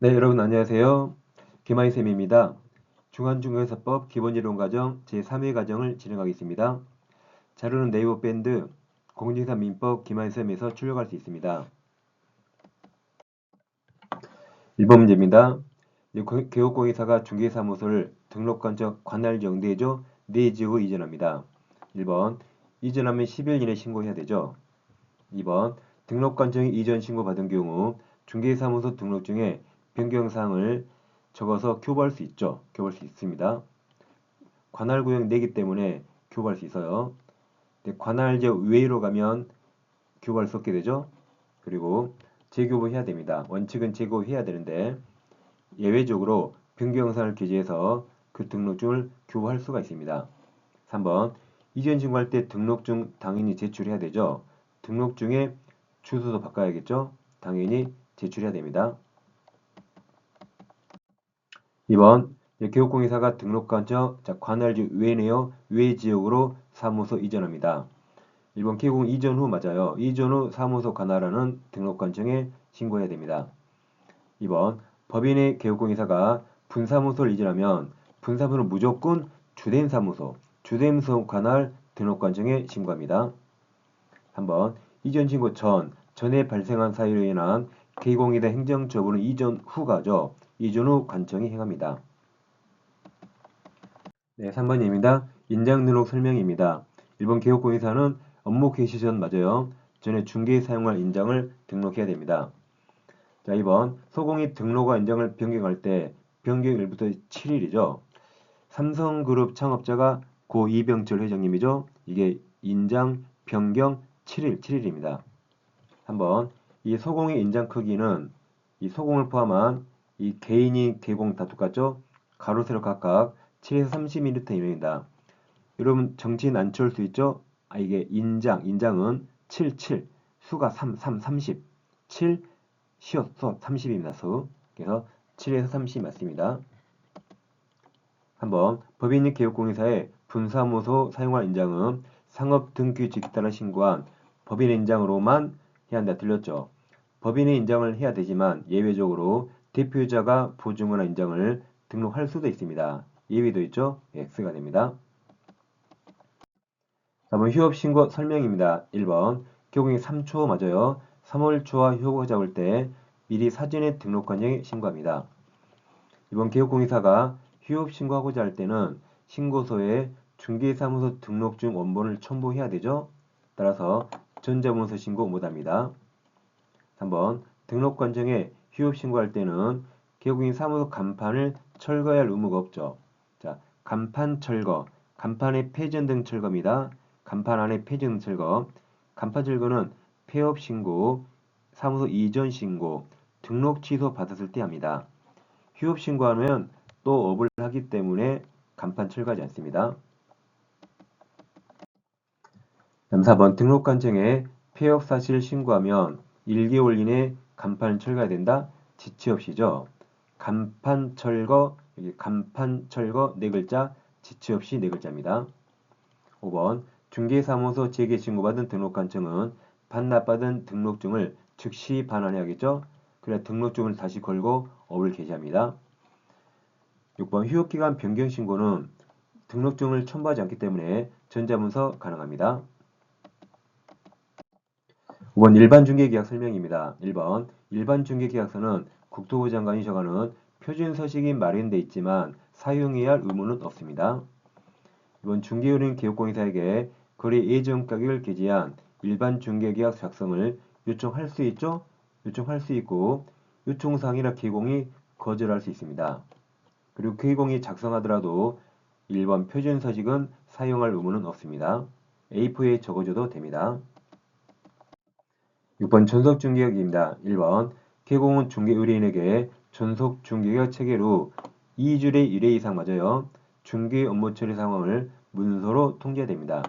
네, 여러분 안녕하세요. 김하이쌤입니다. 중간중개사법 기본이론과정 제3회 과정을 진행하겠습니다. 자료는 네이버 밴드 공인중개사 민법 김하이쌤에서 출력할 수 있습니다. 1번 문제입니다. 개업공인사가 중개사무소를 등록관적 관할 정대죠. 내 지역으로 이전합니다. 1번 이전하면 10일 이내 신고해야 되죠. 2번 등록관청이 이전 신고 받은 경우 중개사무소 등록 중에 변경사항을 적어서 교부할 수 있죠. 교부할 수 있습니다. 관할 구역 내기 때문에 교부할 수 있어요. 관할지역 외로 가면 교부할 수 없게 되죠. 그리고 재교부해야 됩니다. 원칙은 재교부해야 되는데 예외적으로 변경사항을 기재해서 그 등록증을 교부할 수가 있습니다. 3번 이전 신고할 때 등록증 당연히 제출해야 되죠. 등록증에 주소도 바꿔야겠죠. 당연히 제출해야 됩니다. 2번 교육공인사가 등록관청 관할지 외내요 외지역으로 사무소 이전합니다. 1번 개공 이전 후 맞아요. 이전 후 사무소 관할하는 등록관청에 신고해야 됩니다. 2번 법인의 개업공인사가 분사무소를 이전하면 분사무소는 무조건 주된 사무소, 주된 사무소 관할 등록관청에 신고합니다. 3번 이전 신고 전, 전에 발생한 사유로 인한 개공이다 행정처분은 이전 후가죠. 후 관청이 행합니다. 네, 3번입니다. 인장 등록 설명입니다. 1번 개업공인사는 업무 개시 전 맞아요. 전에 중개에 사용할 인장을 등록해야 됩니다. 자, 2번 소공이 등록과 인장을 변경할 때 변경일부터 7일이죠. 삼성그룹 창업자가 고 이병철 회장님이죠. 이게 인장 변경 7일, 7일입니다. 한번 이 소공의 인장 크기는 이 소공을 포함한 이 개인이 개공 다 똑같죠? 가로 세로 각각 7에서 30mm 이내입니다. 여러분 정치인 안치수 있죠? 아 이게 인장, 인장은 7, 7, 수가 3, 3, 30, 7, 시옷, 수 30입니다. 수. 그래서 7에서 30 맞습니다. 한번 법인이 개업공인사의 분사무소 사용할 인장은 상업등기직에 따라 신고한 법인의 인장으로만 해야 한다. 들렸죠? 법인의 인장을 해야 되지만 예외적으로 대표자가 보증원화 인장을 등록할 수도 있습니다. 예외도 있죠? X가 됩니다. 4번 휴업신고 설명입니다. 1번 교공이 3초 맞아요. 3월 초와 휴업을 잡을 때 미리 사전에 등록관청에 신고합니다. 이번 개업공인사가 휴업 신고하고자 할 때는 신고서에 중개사무소 등록증 원본을 첨부해야 되죠. 따라서 전자문서 신고 못합니다. 3번 등록관청에 휴업 신고할 때는 개국인 사무소 간판을 철거해야 할 의무가 없죠. 자, 간판 철거, 간판의 폐전 등 철거입니다. 간판 안에 폐전 철거, 간판 철거는 폐업 신고, 사무소 이전 신고, 등록 취소 받았을 때 합니다. 휴업 신고하면 또 업을 하기 때문에 간판 철거하지 않습니다. 4번 등록관청에 폐업 사실 신고하면 1개월 이내 간판 철거해야 된다. 지체 없이죠. 간판 철거, 여기 간판 철거 네 글자, 지체 없이 네 글자입니다. 5번 중개사무소 재개 신고받은 등록관청은 반납받은 등록증을 즉시 반환해야겠죠. 그래 등록증을 다시 걸고 업을 개시합니다. 6번 휴업기간 변경 신고는 등록증을 첨부하지 않기 때문에 전자문서 가능합니다. 5번 일반 중개계약 설명입니다. 1번 일반 중개계약서는 국토부 장관이 정하는 표준 서식이 마련되어 있지만 사용해야 할 의무는 없습니다. 이번 중개요인 개업공인사에게 거래 예정 가격을 게재한 일반 중개계약 작성을 요청할 수 있죠? 요청할 수 있고 요청사항이나 개공이 거절할 수 있습니다. 그리고 개공이 작성하더라도 1번 표준 서식은 사용할 의무는 없습니다. A4에 적어줘도 됩니다. 6번 전속 중개역입니다. 1번 개공은 중개의뢰인에게 전속 중개역 체계로 2주의 1회 이상 맞아요. 중개 업무 처리 상황을 문서로 통지해야 됩니다.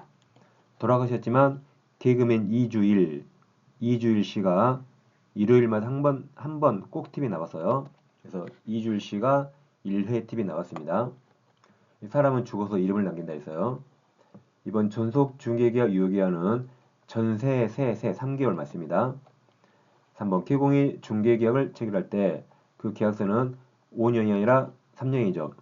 돌아가셨지만 개그맨 2주일, 2주일 씨가 일요일마다 한 번, 한 번꼭 팁이 나왔어요. 그래서 2주일 씨가 1회 팁이 나왔습니다. 사람은 죽어서 이름을 남긴다 했어요. 이번 전속 중개계약 유효기한은 전세, 세, 세 3개월 맞습니다. 3번 개공이 중개계약을 체결할 때 그 계약서는 5년이 아니라 3년이죠.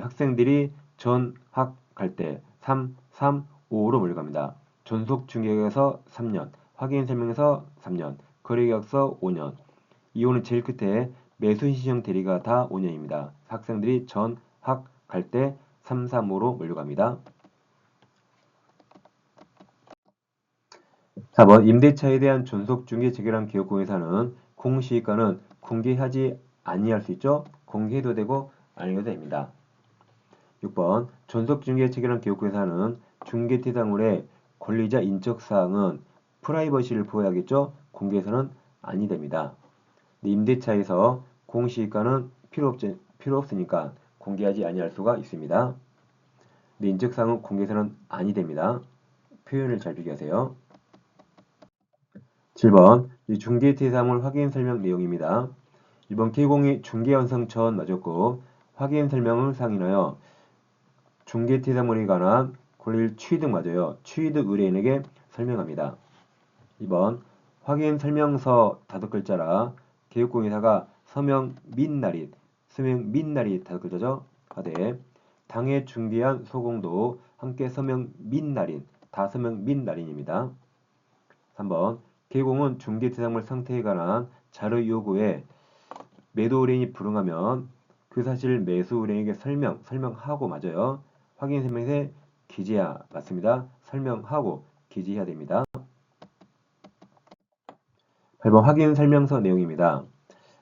학생들이 전 학 갈 때 3, 3, 5로 몰려갑니다. 전속 중개계약서 3년, 확인 설명서 3년, 거래계약서 5년. 이호는 제일 끝에 매수 신청 대리가 다 5년입니다. 학생들이 전 학 갈 때 3, 3, 5로 몰려갑니다. 4번 임대차에 대한 전속 중개 체결한 기업공회사는 공시가는 공개하지 아니할 수 있죠. 공개해도 되고 아니어도 됩니다. 6번 전속 중개 체결한 기업공회사는 중개 대상물의 권리자 인적 사항은 프라이버시를 보호해야겠죠. 공개해서는 아니 됩니다. 임대차에서 공시가는 필요 없 필요 없으니까 공개하지 아니할 수가 있습니다. 인적 사항은 공개해서는 아니 됩니다. 표현을 잘 비교하세요. 7번 중개 대상물 확인 설명 내용입니다. 이번 K공이 중개 완성 전 맞았고 확인 설명을 상인하여 중개 대상물에 관한 권리를 취득 맞아요. 취득 의뢰인에게 설명합니다. 2번 확인 설명서 다섯 글자라 개육공인사가 서명 민 날이 서명 민 날이 다섯 글자죠. 하되 당해 중개한 소공도 함께 서명 민 날인 다 서명 민 날인입니다. 3번 개공은 중개 대상물 상태에 관한 자료 요구에 매도 의뢰인이 불응하면 그 사실을 매수 의뢰인에게 설명, 설명하고 맞아요. 확인 설명에 기재야 맞습니다. 설명하고 기재해야 됩니다. 8번 확인 설명서 내용입니다.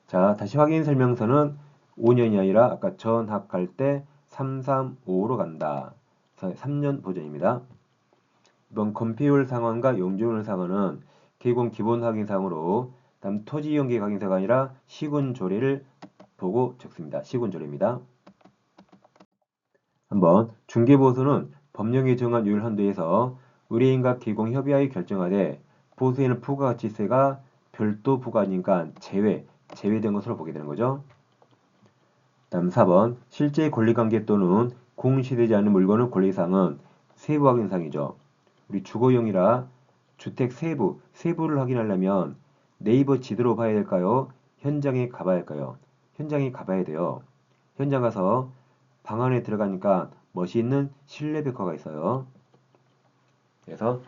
자, 다시 확인 설명서는 5년이 아니라 아까 전학 갈 때 335로 간다. 3년 보전입니다. 이번 건폐율 상환과 용적률 상환은 개공 기본 확인상으로 다음 토지 이용계 확인사가 아니라 시군 조례를 보고 적습니다. 시군 조례입니다. 한번 중개보수는 법령에 정한 요율 한도에서 의뢰인과 개공 협의하에 결정하되 보수에는 부가가치세가 별도 부가니까 제외, 제외된 것으로 보게 되는 거죠. 다음 4번 실제 권리관계 또는 공시되지 않은 물건의 권리상은 세부 확인상이죠. 우리 주거용이라 주택 세부, 세부를 확인하려면 네이버 지도로 봐야 될까요? 현장에 가봐야 할까요? 현장에 가봐야 돼요. 현장 가서 방 안에 들어가니까 멋있는 실내 벽화가 있어요. 그래서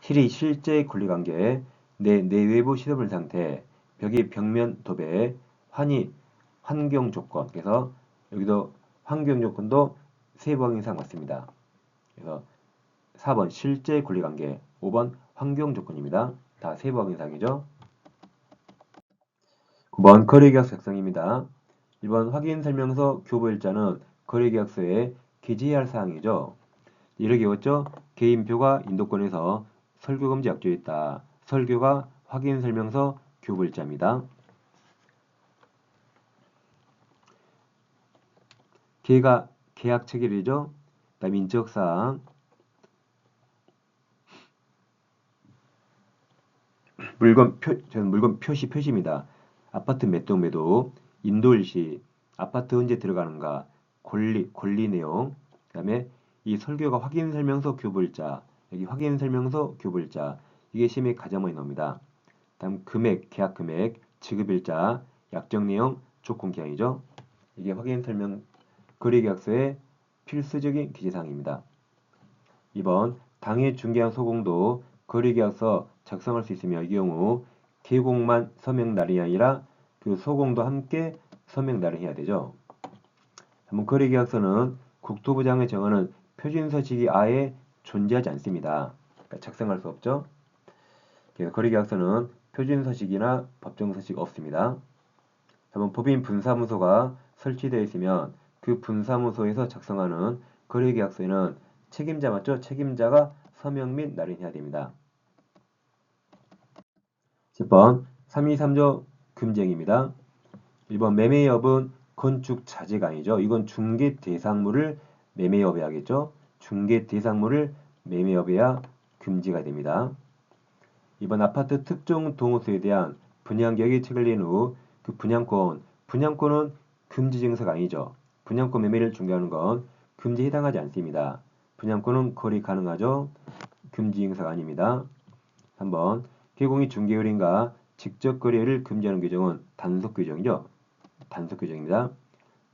실이 실제 권리관계, 내 내외부 시설물 상태, 벽의 벽면 도배, 환희, 환경 조건. 그래서 여기도 환경 조건도 세부 확인상 맞습니다. 그래서 4번 실제 권리관계, 5번 환경 조건입니다. 다 세부 확인 사항이죠. 9번 거래계약 작성입니다. 1번 확인 설명서 교부 일자는 거래계약서에 기재해야 할 사항이죠. 이렇게 외웠죠? 개인표가 인도권에서 설교금지 약조에 있다. 설교가 확인 설명서 교부 일자입니다. 개가 계약 체결이죠. 다음 인적 사항, 물건 표, 저는 물건 표시 표시입니다. 아파트 매도 매도, 인도일시, 아파트 언제 들어가는가, 권리, 권리 내용, 그 다음에 이 설교가 확인 설명서 교부일자, 여기 확인 설명서 교부일자, 이게 시험에 가장 많이 나옵니다. 다음 금액, 계약 금액, 지급일자, 약정 내용, 조건 기한이죠. 이게 확인 설명 거래계약서의 필수적인 기재사항입니다. 2번 당해 중개한 소공도 거래계약서 작성할 수 있으며 이 경우 개공만 서명 날이 아니라 그 소공도 함께 서명 날을 해야 되죠. 한번 거래 계약서는 국토부장이 정하는 표준 서식이 아예 존재하지 않습니다. 그러니까 작성할 수 없죠. 그래서 거래 계약서는 표준 서식이나 법정 서식 없습니다. 한번 법인 분사무소가 설치되어 있으면 그 분사무소에서 작성하는 거래 계약서에는 책임자 맞죠? 책임자가 서명 및 날인해야 됩니다. 10번 323조 금쟁입니다. 1번 매매업은 건축 자재가 아니죠. 이건 중개 대상물을 매매업해야 겠죠 중개 대상물을 매매업해야 금지가 됩니다. 이번 아파트 특정 동호수에 대한 분양계약이 체결된 후 그 분양권, 분양권은 금지 증서가 아니죠. 분양권 매매를 중개하는 건 금지에 해당하지 않습니다. 분양권은 거래 가능하죠. 금지 증서가 아닙니다. 3번 개공이 중개거래인가 직접 거래를 금지하는 규정은 단속 규정이죠. 단속 규정입니다.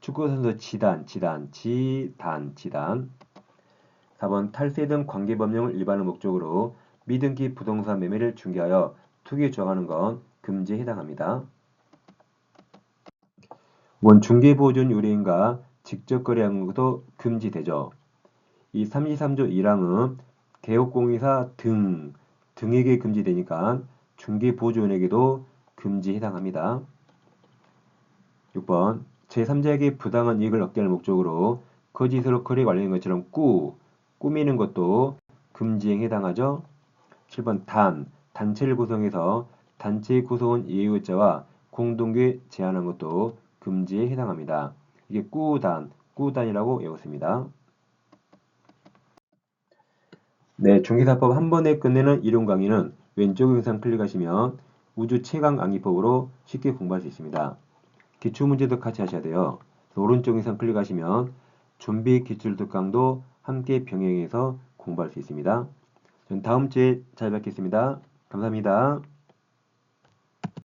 축구선수 지단, 지단, 지단, 지단. 4번 탈세 등 관계법령을 일반화 목적으로 미등기 부동산 매매를 중개하여 투기에 조항하는 건 금지에 해당합니다. 원 중개보존 의뢰인과 직접 거래하는 것도 금지되죠. 이 33조 1항은 개업공인사 등 등에게 금지되니까 중개보조원에게도 금지에 해당합니다. 6번 제3자에게 부당한 이익을 얻게 하는 목적으로 거짓으로 거래 관련된 것처럼 꾸, 꾸미는 것도 금지에 해당하죠. 7번 단, 단체를 구성해서 단체 구성원 이해의자와 공동계 제한한 것도 금지에 해당합니다. 이게 꾸단, 꾸단이라고 외웠습니다. 네, 중개사법 한 번에 끝내는 이론 강의는 왼쪽 영상 클릭하시면 우주 최강 암기법으로 쉽게 공부할 수 있습니다. 기출문제도 같이 하셔야 돼요. 오른쪽 영상 클릭하시면 준비 기출 특강도 함께 병행해서 공부할 수 있습니다. 전 다음 주에 잘 뵙겠습니다. 감사합니다.